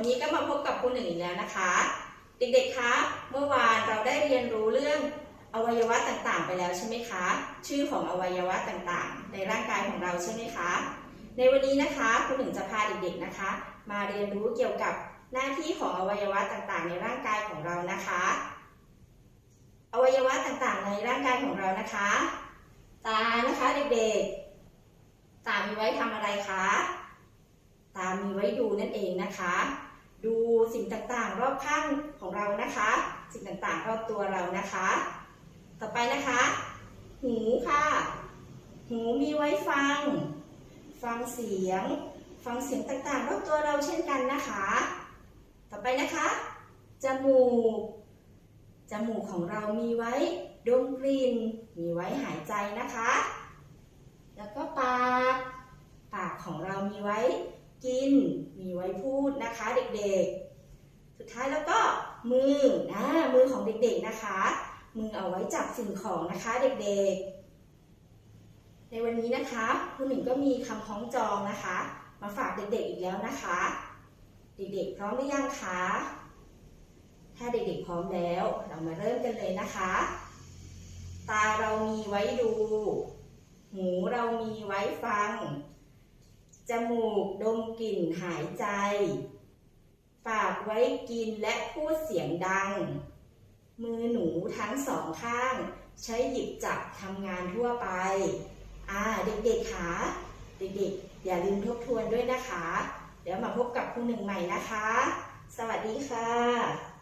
วันนี้ก็มาพบกับครูหนึ่งอีกแล้วนะคะ เด็กๆ คะ เมื่อวานเราได้เรียนรู้เรื่องอวัยวะต่างๆ ไปแล้วใช่ไหมคะ ชื่อของอวัยวะต่างๆ ในร่างกายของเราใช่ไหมคะ ในวันนี้นะคะครูหนึ่งจะพาเด็กๆ นะคะ มาเรียนรู้เกี่ยวกับหน้าที่ของอวัยวะต่างๆ ในร่างกายของเรานะคะ อวัยวะต่างๆ ในร่างกายของเรานะคะ ตา นะคะเด็กๆ ตามีไว้ทำอะไรคะ ว้ดูนั่นเองนะคะ ดูสิ่งต่างๆ รอบข้างของเรานะคะ สิ่งต่างๆ รอบตัวเรานะคะ ต่อไปนะคะ หูค่ะ หูมีไว้ฟัง ฟังเสียง ฟังเสียงต่างๆ รอบตัวเราเช่นกันนะคะ ต่อไปนะคะ จมูก จมูกของเรามีไว้ดมกลิ่น มีไว้หายใจนะคะ แล้วก็ปาก ปากของเรามีไว้ กิน มีไว้พูดนะคะเด็กๆ สุดท้ายแล้วก็มือนะมือของเด็กๆนะคะ มือเอาไว้จับสิ่งของนะคะเด็กๆ ในวันนี้นะคะคุณหนึ่งก็มีคำคล้องจองนะคะ มาฝากเด็กๆอีกแล้วนะคะ เด็กๆพร้อมหรือยังคะ ถ้าเด็กๆพร้อมแล้ว เรามาเริ่มกันเลยนะคะ ตาเรามีไว้ดู หูเรามีไว้ฟัง จมูกดมกลิ่นหายใจ ปากไว้กินและพูดเสียงดัง มือหนูทั้งสองข้าง ใช้หยิบจับทำงานทั่วไป อ่าเด็กๆคะเด็กๆ อย่าลืมทบทวนด้วยนะคะ เดี๋ยวมาพบกับครูหนึ่งใหม่นะคะ สวัสดีค่ะ